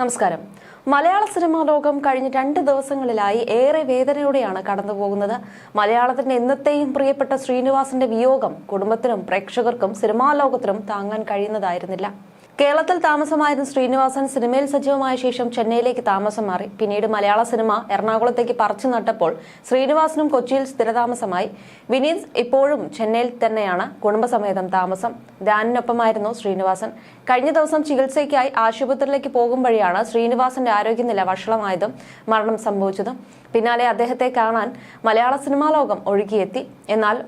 നമസ്കാരം. മലയാള സിനിമാ ലോകം കഴിഞ്ഞ രണ്ട് ദിവസങ്ങളിലായി ഏറെ വേദനയോടെയാണ് കടന്നുപോകുന്നത്. മലയാളത്തിന്റെ എന്നത്തെയും പ്രിയപ്പെട്ട ശ്രീനിവാസിന്റെ വിയോഗം കുടുംബത്തിനും പ്രേക്ഷകർക്കും സിനിമാ ലോകത്തിനും താങ്ങാൻ കഴിയുന്നതായിരുന്നില്ല. കേരളത്തിൽ താമസമായിരുന്ന ശ്രീനിവാസൻ സിനിമയിൽ സജീവമായ ശേഷം ചെന്നൈയിലേക്ക് താമസം മാറി. പിന്നീട് മലയാള സിനിമ എറണാകുളത്തേക്ക് പറിച്ചു നട്ടപ്പോൾ ശ്രീനിവാസനും കൊച്ചിയിൽ സ്ഥിരതാമസമായി. വിനീത് ഇപ്പോഴും ചെന്നൈയിൽ തന്നെയാണ് കുടുംബസമേതം താമസം. ദാനിനൊപ്പമായിരുന്നു ശ്രീനിവാസൻ. കഴിഞ്ഞ ദിവസം ചികിത്സയ്ക്കായി ആശുപത്രിയിലേക്ക് പോകുമ്പോഴാണ് ശ്രീനിവാസന്റെ ആരോഗ്യനില വഷളമായതും മരണം സംഭവിച്ചതും. പിന്നാലെ അദ്ദേഹത്തെ കാണാൻ മലയാള സിനിമാ ലോകം ഒഴുകിയെത്തി. എന്നാൽ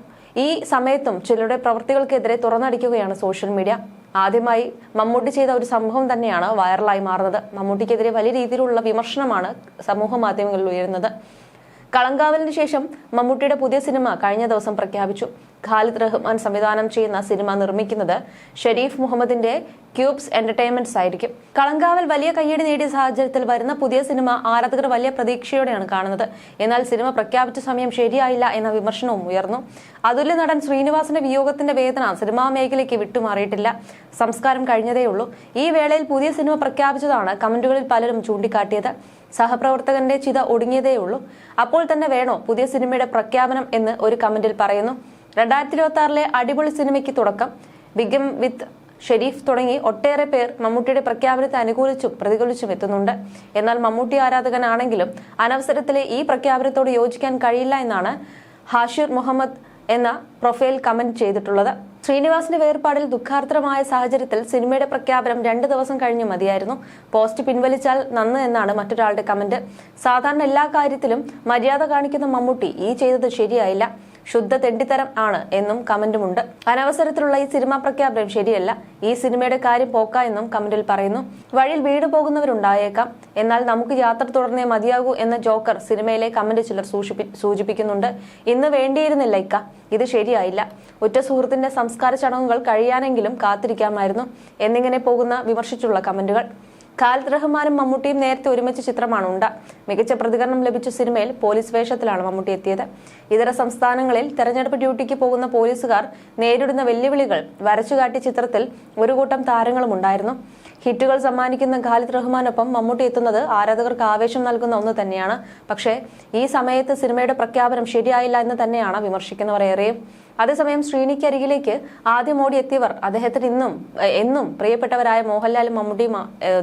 ഈ സമയത്തും ചിലരുടെ പ്രവൃത്തികൾക്കെതിരെ തുറന്നടിക്കുകയാണ് സോഷ്യൽ മീഡിയ. ആദ്യമായി മമ്മൂട്ടി ചെയ്ത ഒരു സംഭവം തന്നെയാണ് വൈറലായി മാറുന്നത്. മമ്മൂട്ടിക്കെതിരെ വലിയ രീതിയിലുള്ള വിമർശനമാണ് സമൂഹ മാധ്യമങ്ങളിൽ ഉയരുന്നത്. കളങ്കാവലിന് ശേഷം മമ്മൂട്ടിയുടെ പുതിയ സിനിമ കഴിഞ്ഞ ദിവസം പ്രഖ്യാപിച്ചു. ഖാലിദ് റഹ്മാൻ സംവിധാനം ചെയ്യുന്ന സിനിമ നിർമ്മിക്കുന്നത് ഷെരീഫ് മുഹമ്മദിന്റെ ക്യൂബ്സ് എന്റർടൈൻമെന്റ്സ് ആയിരിക്കും. കളങ്കാവൽ വലിയ കയ്യടി നേടിയ സാഹചര്യത്തിൽ വരുന്ന പുതിയ സിനിമ ആരാധകർ വലിയ പ്രതീക്ഷയോടെയാണ് കാണുന്നത്. എന്നാൽ സിനിമ പ്രഖ്യാപിച്ച സമയം ശരിയായില്ല എന്ന വിമർശനവും ഉയർന്നു. അതുല്യ നടൻ ശ്രീനിവാസിന്റെ വിയോഗത്തിന്റെ വേദന സിനിമാ മേഖലയ്ക്ക് വിട്ടുമാറിയിട്ടില്ല. സംസ്കാരം കഴിഞ്ഞതേയുള്ളൂ. ഈ വേളയിൽ പുതിയ സിനിമ പ്രഖ്യാപിച്ചതാണ് കമന്റുകളിൽ പലരും ചൂണ്ടിക്കാട്ടിയത്. സഹപ്രവർത്തകന്റെ ചിത ഒടുങ്ങിയതേയുള്ളൂ. അപ്പോൾ തന്നെ വേണോ പുതിയ സിനിമയുടെ പ്രഖ്യാപനം എന്ന് ഒരു കമന്റിൽ പറയുന്നു. രണ്ടായിരത്തി ഇരുപത്തി ആറിലെ അടിപൊളി സിനിമയ്ക്ക് തുടക്കം. ബിഗം വിത്ത് ഷെരീഫ് തുടങ്ങി ഒട്ടേറെ പേർ മമ്മൂട്ടിയുടെ പ്രഖ്യാപനത്തെ അനുകൂലിച്ചും പ്രതികൂലിച്ചും എത്തുന്നുണ്ട്. എന്നാൽ മമ്മൂട്ടി ആരാധകനാണെങ്കിലും അനവസരത്തിലെ ഈ പ്രഖ്യാപനത്തോട് യോജിക്കാൻ കഴിയില്ല എന്നാണ് ഹാഷിർ മുഹമ്മദ് എന്ന പ്രൊഫൈൽ കമന്റ് ചെയ്തിട്ടുള്ളത്. ശ്രീനിവാസിന്റെ വേർപാടിൽ ദുഃഖാർദ്രമായ സാഹചര്യത്തിൽ സിനിമയുടെ പ്രഖ്യാപനം രണ്ട് ദിവസം കഴിഞ്ഞ് മതിയായിരുന്നു. പോസ്റ്റ് പിൻവലിച്ചാൽ നന്ന് എന്നാണ് മറ്റൊരാളുടെ കമന്റ്. സാധാരണ എല്ലാ കാര്യത്തിലും മര്യാദ കാണിക്കുന്ന മമ്മൂട്ടി ഈ ചെയ്തത് ശരിയായില്ല. ശുദ്ധ തെണ്ടിത്തരം ആണ് എന്നും കമന്റുമുണ്ട് അനവസരത്തിലുള്ള ഈ സിനിമാ പ്രഖ്യാപനം ശരിയല്ല. ഈ സിനിമയുടെ കാര്യം പോക്ക എന്നും കമന്റിൽ പറയുന്നു. വഴിയിൽ വീട് പോകുന്നവരുണ്ടായേക്കാം. എന്നാൽ നമുക്ക് യാത്ര തുടർന്നേ മതിയാകൂ എന്ന ജോക്കർ സിനിമയിലെ കമന്റ് ചിലർ സൂചിപ്പിക്കുന്നുണ്ട്. ഇന്ന് വേണ്ടിയിരുന്നില്ല ഇക്ക. ഇത് ശരിയായില്ല. ഉറ്റ സുഹൃത്തിന്റെ സംസ്കാര ചടങ്ങുകൾ കഴിയാനെങ്കിലും കാത്തിരിക്കാമായിരുന്നു. എന്നിങ്ങനെ പോകുന്ന വിമർശിച്ചുള്ള കമന്റുകൾ. ഖാലിദ് റഹ്മാനും മമ്മൂട്ടിയും നേരത്തെ ഒരുമിച്ച ചിത്രമാണ് ഉണ്ട. മികച്ച പ്രതികരണം ലഭിച്ച സിനിമയിൽ പോലീസ് വേഷത്തിലാണ് മമ്മൂട്ടി എത്തിയത്. ഇതര സംസ്ഥാനങ്ങളിൽ തെരഞ്ഞെടുപ്പ് ഡ്യൂട്ടിക്ക് പോകുന്ന പോലീസുകാർ നേരിടുന്ന വെല്ലുവിളികൾ വരച്ചുകാട്ടിയ ചിത്രത്തിൽ ഒരു കൂട്ടം താരങ്ങളും ഉണ്ടായിരുന്നു. ഹിറ്റുകൾ സമ്മാനിക്കുന്ന ഖാലിദ് റഹ്മാനൊപ്പം മമ്മൂട്ടി എത്തുന്നത് ആരാധകർക്ക് ആവേശം നൽകുന്ന ഒന്ന് തന്നെയാണ്. പക്ഷേ ഈ സമയത്ത് സിനിമയുടെ പ്രഖ്യാപനം ശരിയായില്ല എന്ന് തന്നെയാണ് വിമർശിക്കുന്നവർ ഏറെയും. അതേസമയം ശ്രീനിക്ക് അരികിലേക്ക് ആദ്യം ഓടി എത്തിയവർ അദ്ദേഹത്തിന് ഇന്നും എന്നും പ്രിയപ്പെട്ടവരായ മോഹൻലാലും മമ്മൂട്ടിയും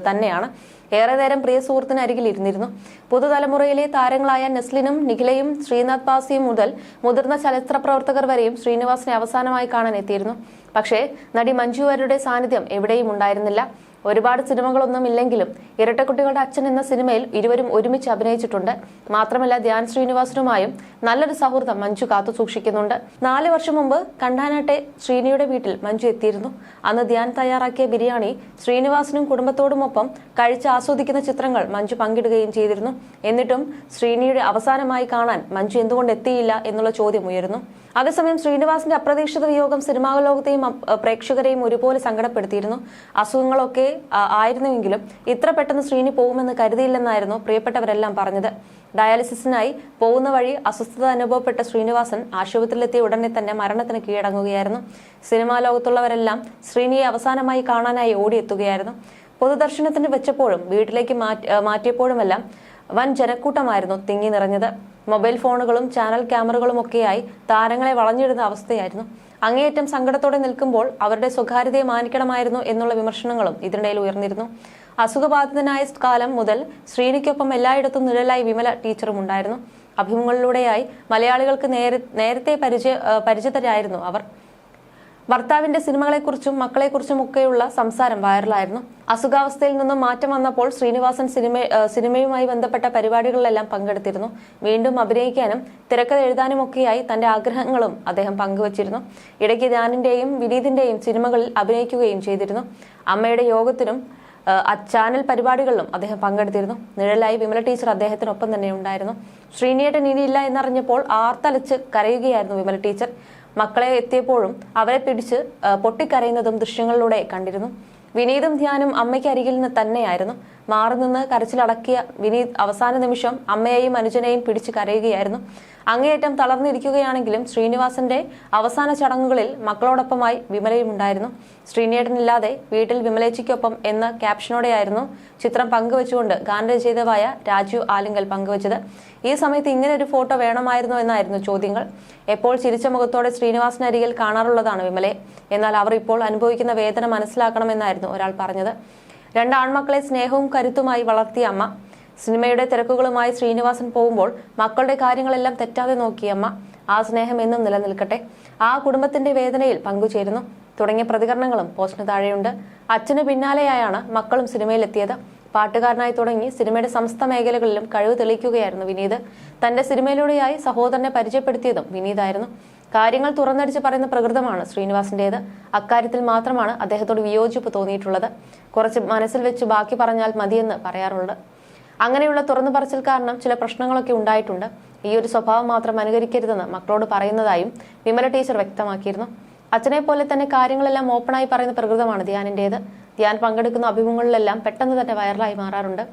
തന്നെയാണ്. ഏറെ നേരം പ്രിയ സുഹൃത്തിന് അരികിൽ ഇരുന്നിരുന്നു. പുതുതലമുറയിലെ താരങ്ങളായ നെസ്ലിനും നിഖിലയും ശ്രീനാഥ് പാസിയും മുതൽ മുതിർന്ന ചലച്ചിത്ര പ്രവർത്തകർ വരെയും ശ്രീനിവാസിനെ അവസാനമായി കാണാൻ എത്തിയിരുന്നു. പക്ഷേ നടി മഞ്ജു വാര്യരുടെ സാന്നിധ്യം എവിടെയും ഉണ്ടായിരുന്നില്ല. ഒരുപാട് സിനിമകളൊന്നും ഇല്ലെങ്കിലും ഇരട്ടക്കുട്ടികളുടെ അച്ഛൻ എന്ന സിനിമയിൽ ഇരുവരും ഒരുമിച്ച് അഭിനയിച്ചിട്ടുണ്ട്. മാത്രമല്ല ധ്യാൻ ശ്രീനിവാസനുമായും നല്ലൊരു സൗഹൃദം മഞ്ജു കാത്തു സൂക്ഷിക്കുന്നുണ്ട്. നാല് വർഷം മുമ്പ് കണ്ടാനാട്ടെ ശ്രീനിയുടെ വീട്ടിൽ മഞ്ജു എത്തിയിരുന്നു. അന്ന് ധ്യാൻ തയ്യാറാക്കിയ ബിരിയാണി ശ്രീനിവാസനും കുടുംബത്തോടുമൊപ്പം കഴിച്ച് ആസ്വദിക്കുന്ന ചിത്രങ്ങൾ മഞ്ജു പങ്കിടുകയും ചെയ്തിരുന്നു. എന്നിട്ടും ശ്രീനിയുടെ അവസാനമായി കാണാൻ മഞ്ജു എന്തുകൊണ്ട് എത്തിയില്ല എന്നുള്ള ചോദ്യം ഉയരുന്നു. അതേസമയം ശ്രീനിവാസിന്റെ അപ്രതീക്ഷിത വിയോഗം സിനിമാ ലോകത്തെയും പ്രേക്ഷകരെയും ഒരുപോലെ സങ്കടപ്പെടുത്തിയിരുന്നു. അസുഖങ്ങളൊക്കെ ആയിരുന്നുവെങ്കിലും ഇത്ര പെട്ടെന്ന് ശ്രീനി പോകുമെന്ന് കരുതിയില്ലെന്നായിരുന്നു പ്രിയപ്പെട്ടവരെല്ലാം പറഞ്ഞത്. ഡയാലിസിസിനായി പോകുന്ന വഴി അസ്വസ്ഥത അനുഭവപ്പെട്ട ശ്രീനിവാസൻ ആശുപത്രിയിലെത്തിയ ഉടനെ തന്നെ മരണത്തിന് കീഴടങ്ങുകയായിരുന്നു. സിനിമാ ലോകത്തുള്ളവരെല്ലാം ശ്രീനിയെ അവസാനമായി കാണാനായി ഓടിയെത്തുകയായിരുന്നു. പൊതുദർശനത്തിന് വെച്ചപ്പോഴും വീട്ടിലേക്ക് മാറ്റിയപ്പോഴുമെല്ലാം വൻ ജനക്കൂട്ടമായിരുന്നു തിങ്ങി നിറഞ്ഞത്. മൊബൈൽ ഫോണുകളും ചാനൽ ക്യാമറകളും ഒക്കെയായി താരങ്ങളെ വളഞ്ഞിടുന്ന അവസ്ഥയായിരുന്നു. അങ്ങേയറ്റം സങ്കടത്തോടെ നിൽക്കുമ്പോൾ അവരുടെ സ്വകാര്യതയെ മാനിക്കണമായിരുന്നു എന്നുള്ള വിമർശനങ്ങളും ഇതിനിടയിൽ ഉയർന്നിരുന്നു. അസുഖബാധിതനായ കാലം മുതൽ ശ്രീനിക്കൊപ്പം എല്ലായിടത്തും നിഴലായി വിമല ടീച്ചറും ഉണ്ടായിരുന്നു. അഭിമുഖങ്ങളിലൂടെയായി മലയാളികൾക്ക് നേരെ നേരത്തെ പരിചയ പരിചിതരായിരുന്നു അവർ. ഭർത്താവിന്റെ സിനിമകളെക്കുറിച്ചും മക്കളെക്കുറിച്ചും ഒക്കെയുള്ള സംസാരം വൈറലായിരുന്നു. അസുഖാവസ്ഥയിൽ നിന്നും മാറ്റം വന്നപ്പോൾ ശ്രീനിവാസൻ സിനിമ സിനിമയുമായി ബന്ധപ്പെട്ട പരിപാടികളിലെല്ലാം പങ്കെടുത്തിരുന്നു. വീണ്ടും അഭിനയിക്കാനും തിരക്കഥ എഴുതാനും ഒക്കെയായി തന്റെ ആഗ്രഹങ്ങളും അദ്ദേഹം പങ്കുവച്ചിരുന്നു. ഇടയ്ക്ക് ധ്യാനിന്റെയും വിനീതിന്റെയും സിനിമകളിൽ അഭിനയിക്കുകയും ചെയ്തിരുന്നു. അമ്മയുടെ യോഗത്തിനും ചാനൽ പരിപാടികളിലും അദ്ദേഹം പങ്കെടുത്തിരുന്നു. നിഴലായി വിമല ടീച്ചർ അദ്ദേഹത്തിനൊപ്പം തന്നെ ഉണ്ടായിരുന്നു. ശ്രീനിയുടെ നീതിയില്ല എന്നറിഞ്ഞപ്പോൾ ആർത്തലച്ച് കരയുകയായിരുന്നു വിമല ടീച്ചർ. മക്കളെ എത്തിയപ്പോഴും അവരെ പിടിച്ച് പൊട്ടിക്കരയുന്നതും ദൃശ്യങ്ങളിലൂടെ കണ്ടിരുന്നു. വിനീതും ധ്യാനും അമ്മയ്ക്ക് അരികിൽ നിന്ന് തന്നെയായിരുന്നു. മാറി നിന്ന് കരച്ചിലടക്കിയ വിനീത് അവസാന നിമിഷം അമ്മയെയും അനുജനെയും പിടിച്ച് കരയുകയായിരുന്നു. അങ്ങേയറ്റം തളർന്നിരിക്കുകയാണെങ്കിലും ശ്രീനിവാസന്റെ അവസാന ചടങ്ങുകളിൽ മക്കളോടൊപ്പമായി വിമലയും ഉണ്ടായിരുന്നു ശ്രീനേട്ടനില്ലാതെ വീട്ടിൽ വിമലേച്ചിക്കൊപ്പം എന്ന ക്യാപ്ഷനോടെയായിരുന്നു ചിത്രം പങ്കുവച്ചുകൊണ്ട് ഗാനരചയിതാവായ രാജു ആലിങ്കൽ പങ്കുവച്ചത്. ഈ സമയത്ത് ഇങ്ങനെ ഒരു ഫോട്ടോ വേണമായിരുന്നു എന്നായിരുന്നു ചോദ്യങ്ങൾ. എപ്പോൾ ചിരിച്ച മുഖത്തോടെ ശ്രീനിവാസനരികിൽ കാണാറുള്ളതാണ് വിമലയെ എന്നാൽ അവർ ഇപ്പോൾ അനുഭവിക്കുന്ന വേദന മനസ്സിലാക്കണമെന്നായിരുന്നു ഒരാൾ പറഞ്ഞത്. രണ്ട് ആൺമക്കളെ സ്നേഹവും കരുത്തുമായി വളർത്തിയ അമ്മ. സിനിമയുടെ തിരക്കുകളുമായി ശ്രീനിവാസൻ പോകുമ്പോൾ മക്കളുടെ കാര്യങ്ങളെല്ലാം തെറ്റാതെ നോക്കിയമ്മ ആ സ്നേഹം എന്നും നിലനിൽക്കട്ടെ. ആ കുടുംബത്തിന്റെ വേദനയിൽ പങ്കുചേരുന്നു. തുടങ്ങിയ പ്രതികരണങ്ങളും പോസ്റ്റിന് താഴെയുണ്ട്. അച്ഛന് പിന്നാലെയായാണ് മക്കളും സിനിമയിലെത്തിയത്. പാട്ടുകാരനായി തുടങ്ങി സിനിമയുടെ സമസ്ത മേഖലകളിലും കഴിവ് തെളിയിക്കുകയായിരുന്നു വിനീത്. തന്റെ സിനിമയിലൂടെയായി സഹോദരനെ പരിചയപ്പെടുത്തിയതും വിനീതായിരുന്നു. കാര്യങ്ങൾ തുറന്നടിച്ച് പറയുന്ന പ്രകൃതമാണ് ശ്രീനിവാസിന്റേത്. അക്കാര്യത്തിൽ മാത്രമാണ് അദ്ദേഹത്തോട് വിയോജിപ്പ് തോന്നിയിട്ടുള്ളത്. കുറച്ച് മനസ്സിൽ വെച്ച് ബാക്കി പറഞ്ഞാൽ മതിയെന്ന് പറയാറുള്ളത് അങ്ങനെയുള്ള തുറന്നു പറച്ചിൽ കാരണം ചില പ്രശ്നങ്ങളൊക്കെ ഉണ്ടായിട്ടുണ്ട്. ഈ ഒരു സ്വഭാവം മാത്രം അനുകരിക്കരുതെന്ന് മക്കളോട് പറയുന്നതായും വിമല ടീച്ചർ വ്യക്തമാക്കിയിരുന്നു. അച്ഛനെ പോലെ തന്നെ കാര്യങ്ങളെല്ലാം ഓപ്പണായി പറയുന്ന പ്രകൃതമാണ് ധ്യാനിന്റെത് ധ്യാൻ പങ്കെടുക്കുന്ന അഭിമുഖങ്ങളിലെല്ലാം പെട്ടെന്ന് തന്നെ വൈറലായി മാറാറുണ്ട്.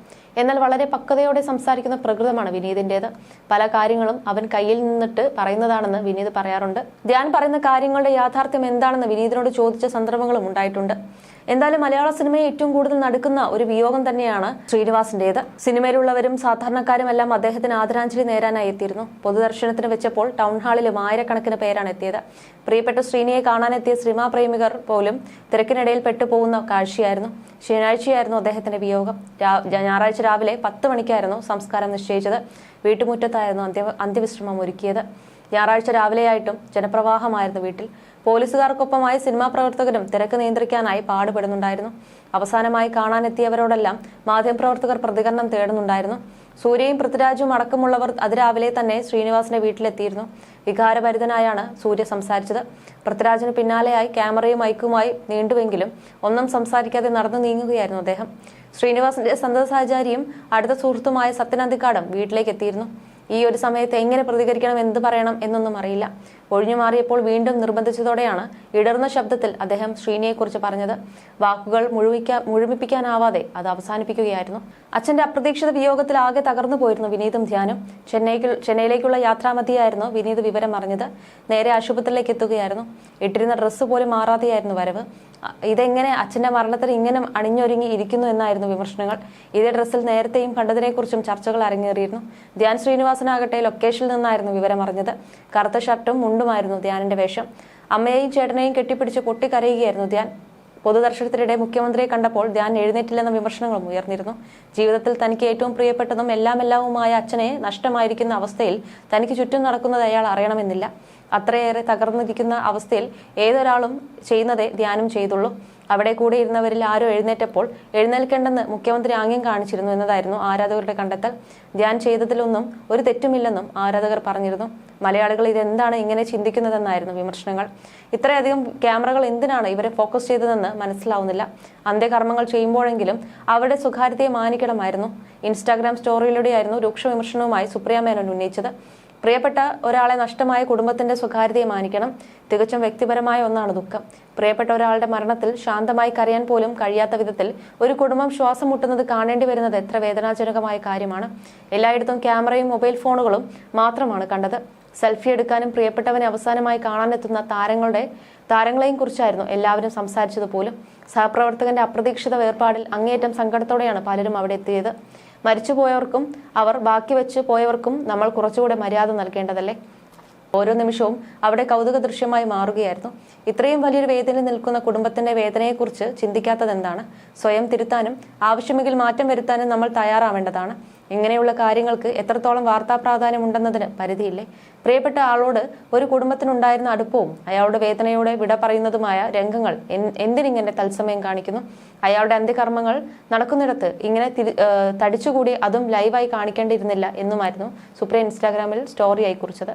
എന്നാൽ വളരെ പക്വതയോടെ സംസാരിക്കുന്ന പ്രകൃതമാണ് വിനീതിന്റേത്. പല കാര്യങ്ങളും അവൻ കയ്യിൽ നിന്നിട്ട് പറയുന്നതാണെന്ന് വിനീത് പറയാറുണ്ട്. ധ്യാൻ പറയുന്ന കാര്യങ്ങളുടെ യാഥാർത്ഥ്യം എന്താണെന്ന് വിനീതിനോട് ചോദിച്ച സന്ദർഭങ്ങളും ഉണ്ടായിട്ടുണ്ട്. എന്തായാലും മലയാള സിനിമയെ ഏറ്റവും കൂടുതൽ നടക്കുന്ന ഒരു വിയോഗം തന്നെയാണ് ശ്രീനിവാസിന്റേത്. സിനിമയിലുള്ളവരും സാധാരണക്കാരും എല്ലാം അദ്ദേഹത്തിന് ആദരാഞ്ജലി നേരാനായി എത്തിയിരുന്നു. പൊതുദർശനത്തിന് വെച്ചപ്പോൾ ടൗൺ ഹാളിലും ആയിരക്കണക്കിന് പേരാണ് എത്തിയത്. പ്രിയപ്പെട്ട ശ്രീനിയെ കാണാനെത്തിയ സിനിമാ പ്രേമികർ പോലും തിരക്കിനിടയിൽ പെട്ടുപോകുന്ന കാഴ്ചയായിരുന്നു. ശനിയാഴ്ചയായിരുന്നു അദ്ദേഹത്തിന്റെ വിയോഗം. ഞായറാഴ്ച രാവിലെ പത്ത് മണിക്കായിരുന്നു സംസ്കാരം നിശ്ചയിച്ചത്. വീട്ടുമുറ്റത്തായിരുന്നു അന്ത്യ അന്ത്യവിശ്രമം ഒരുക്കിയത്. ഞായറാഴ്ച രാവിലെയായിട്ടും ജനപ്രവാഹമായിരുന്നു വീട്ടിൽ. പോലീസുകാർക്കൊപ്പമായി സിനിമാ പ്രവർത്തകരും തിരക്ക് നിയന്ത്രിക്കാനായി പാടുപെടുന്നുണ്ടായിരുന്നു. അവസാനമായി കാണാനെത്തിയവരോടെല്ലാം മാധ്യമപ്രവർത്തകർ പ്രതികരണം തേടുന്നുണ്ടായിരുന്നു. സൂര്യയും പൃഥ്വിരാജും അടക്കമുള്ളവർ അതിരാവിലെ തന്നെ ശ്രീനിവാസിന്റെ വീട്ടിലെത്തിയിരുന്നു. വികാരഭരിതനായാണ് സൂര്യ സംസാരിച്ചത്. പൃഥ്വിരാജിന് പിന്നാലെയായി ക്യാമറയും മൈക്കുമായി നീണ്ടുവെങ്കിലും ഒന്നും സംസാരിക്കാതെ നടന്നു നീങ്ങുകയായിരുന്നു അദ്ദേഹം. ശ്രീനിവാസിന്റെ സന്തത സഹചാരിയും അടുത്ത സുഹൃത്തുമായ സത്യനന്ദിക്കാടും വീട്ടിലേക്ക് എത്തിയിരുന്നു. ഈ ഒരു സമയത്ത് എങ്ങനെ പ്രതികരിക്കണം എന്ത് പറയണം എന്നൊന്നും അറിയില്ല. ഒഴിഞ്ഞു മാറിയപ്പോൾ വീണ്ടും നിർബന്ധിച്ചതോടെയാണ് ഇടർന്ന ശബ്ദത്തിൽ അദ്ദേഹം ശ്രീനിയെക്കുറിച്ച് പറഞ്ഞത്. വാക്കുകൾ മുഴുവിക്കാൻ മുഴുമിപ്പിക്കാനാവാതെ അത് അവസാനിപ്പിക്കുകയായിരുന്നു. അച്ഛന്റെ അപ്രതീക്ഷിത വിയോഗത്തിൽ ആകെ തകർന്നു പോയിരുന്നു വിനീതും ധ്യാനും. ചെന്നൈക്ക് ചെന്നൈയിലേക്കുള്ള യാത്രാമതിയായിരുന്നു വിനീത് വിവരം അറിഞ്ഞത്. നേരെ ആശുപത്രിയിലേക്ക് എത്തുകയായിരുന്നു. ഇട്ടിരുന്ന ഡ്രസ്സ് പോലും മാറാതെയായിരുന്നു വരവ്. ഇതെങ്ങനെ അച്ഛന്റെ മരണത്തിൽ ഇങ്ങനെ അണിഞ്ഞൊരുങ്ങി ഇരിക്കുന്നു എന്നായിരുന്നു വിമർശനങ്ങൾ. ഇതേ ഡ്രസ്സിൽ നേരത്തെയും കണ്ടതിനെക്കുറിച്ചും ചർച്ചകൾ അരങ്ങേറിയിരുന്നു. ധ്യാൻ ശ്രീനിവാസനാകട്ടെ ലൊക്കേഷനിൽ നിന്നായിരുന്നു വിവരം അറിഞ്ഞത്. കറുത്ത ഷർട്ടും മുണ്ടുമായിരുന്നു ധ്യാനിന്റെ വേഷം. അമ്മയെയും ചേട്ടനെയും കെട്ടിപ്പിടിച്ച് പൊട്ടിക്കരയുകയായിരുന്നു ധ്യാൻ. പൊതുദർശനത്തിനിടെ മുഖ്യമന്ത്രിയെ കണ്ടപ്പോൾ ധ്യാൻ എഴുന്നേറ്റില്ലെന്ന വിമർശനങ്ങളും ഉയർന്നിരുന്നു. ജീവിതത്തിൽ തനിക്ക് ഏറ്റവും പ്രിയപ്പെട്ടതും എല്ലാമെല്ലാവുമായ അച്ഛനെ നഷ്ടമായിരിക്കുന്ന അവസ്ഥയിൽ തനിക്ക് ചുറ്റും നടക്കുന്നത് അയാൾ അറിയണമെന്നില്ല. അത്രയേറെ തകർന്നിരിക്കുന്ന അവസ്ഥയിൽ ഏതൊരാളും ചെയ്യുന്നതേ ധ്യാനം ചെയ്തുള്ളൂ. അവിടെ കൂടെ ഇരുന്നവരിൽ ആരോ എഴുന്നേറ്റപ്പോൾ എഴുന്നേൽക്കേണ്ടെന്ന് മുഖ്യമന്ത്രി ആംഗ്യം കാണിച്ചിരുന്നു എന്നതായിരുന്നു ആരാധകരുടെ കണ്ടെത്തൽ. ധ്യാൻ ചെയ്തതിലൊന്നും ഒരു തെറ്റുമില്ലെന്നും ആരാധകർ പറഞ്ഞിരുന്നു. മലയാളികൾ ഇതെന്താണ് ഇങ്ങനെ ചിന്തിക്കുന്നതെന്നായിരുന്നു വിമർശനങ്ങൾ. ഇത്രയധികം ക്യാമറകൾ എന്തിനാണ് ഇവരെ ഫോക്കസ് ചെയ്തതെന്ന് മനസ്സിലാവുന്നില്ല. അന്ത്യകർമ്മങ്ങൾ ചെയ്യുമ്പോഴെങ്കിലും അവരുടെ സ്വകാര്യതയെ മാനിക്കണമായിരുന്നു. ഇൻസ്റ്റാഗ്രാം സ്റ്റോറിയിലൂടെയായിരുന്നു രൂക്ഷ വിമർശനവുമായി സുപ്രിയ മേനോൻ ഉന്നയിച്ചത്. പ്രിയപ്പെട്ട ഒരാളെ നഷ്ടമായ കുടുംബത്തിന്റെ സ്വകാര്യതയെ മാനിക്കണം. തികച്ചും വ്യക്തിപരമായ ഒന്നാണ് ദുഃഖം. പ്രിയപ്പെട്ട ഒരാളുടെ മരണത്തിൽ ശാന്തമായി കരയാൻ പോലും കഴിയാത്ത വിധത്തിൽ ഒരു കുടുംബം ശ്വാസം മുട്ടുന്നത് കാണേണ്ടി വരുന്നത് എത്ര വേദനാജനകമായ കാര്യമാണ്. എല്ലായിടത്തും ക്യാമറയും മൊബൈൽ ഫോണുകളും മാത്രമാണ് കണ്ടത്. സെൽഫി എടുക്കാനും പ്രിയപ്പെട്ടവനെ അവസാനമായി കാണാനെത്തുന്ന താരങ്ങളുടെ താരങ്ങളെയും കുറിച്ചായിരുന്നു എല്ലാവരും സംസാരിച്ചത് പോലും സഹപ്രവർത്തകന്റെ അപ്രതീക്ഷിത വേർപാടിൽ അങ്ങേയറ്റം സങ്കടത്തോടെയാണ് പലരും അവിടെ എത്തിയത്. മരിച്ചുപോയവർക്കും അവർ ബാക്കി വെച്ച് പോയവർക്കും നമ്മൾ കുറച്ചുകൂടെ മര്യാദ നൽകേണ്ടതല്ലേ? ഓരോ നിമിഷവും അവിടെ കൗതുക ദൃശ്യമായി മാറുകയായിരുന്നു. ഇത്രയും വലിയൊരു വേദന നിൽക്കുന്ന കുടുംബത്തിന്റെ വേദനയെക്കുറിച്ച് ചിന്തിക്കാത്തത് എന്താണ് സ്വയം തിരുത്താനും ആവശ്യമെങ്കിൽ മാറ്റം വരുത്താനും നമ്മൾ തയ്യാറാവേണ്ടതാണ്. ഇങ്ങനെയുള്ള കാര്യങ്ങൾക്ക് എത്രത്തോളം വാർത്താ പ്രാധാന്യം ഉണ്ടെന്നതിന് പരിധിയില്ലേ? പ്രിയപ്പെട്ട ആളോട് ഒരു കുടുംബത്തിനുണ്ടായിരുന്ന അടുപ്പവും അയാളുടെ വേദനയോടെ വിട പറയുന്നതുമായ രംഗങ്ങൾ എന്തിനിങ്ങനെ തത്സമയം കാണിക്കുന്നു? അയാളുടെ അന്ത്യകർമ്മങ്ങൾ നടക്കുന്നിടത്ത് ഇങ്ങനെ തടിച്ചുകൂടി അതും ലൈവായി കാണിക്കേണ്ടിയിരുന്നില്ല എന്നുമായിരുന്നു സുപ്രിയ ഇൻസ്റ്റാഗ്രാമിൽ സ്റ്റോറിയായി കുറിച്ചത്.